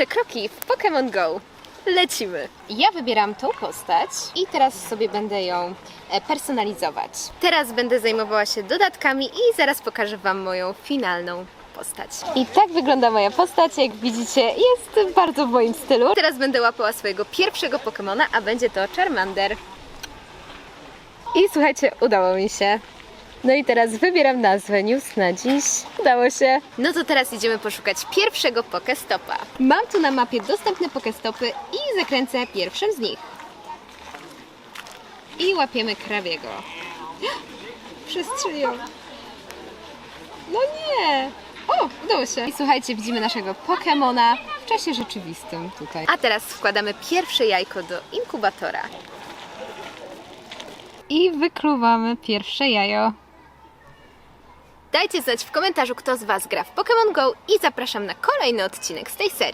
pierwsze kroki w Pokémon Go. Lecimy! Ja wybieram tą postać i teraz sobie będę ją e, personalizować. Teraz będę zajmowała się dodatkami i zaraz pokażę Wam moją finalną postać. I tak wygląda moja postać, jak widzicie, jest bardzo w moim stylu. Teraz będę łapała swojego pierwszego Pokemona, a będzie to Charmander. I słuchajcie, udało mi się. No i teraz wybieram nazwę News na dziś. Udało się. No to teraz idziemy poszukać pierwszego Pokestopa. Mam tu na mapie dostępne Pokestopy i zakręcę pierwszym z nich. I łapiemy krawiego. Przestrzeliłam. No nie! O, udało się. I słuchajcie, widzimy naszego Pokemona w czasie rzeczywistym tutaj. A teraz wkładamy pierwsze jajko do inkubatora. I wykluwamy pierwsze jajo. Dajcie znać w komentarzu, kto z Was gra w Pokémon Go i zapraszam na kolejny odcinek z tej serii.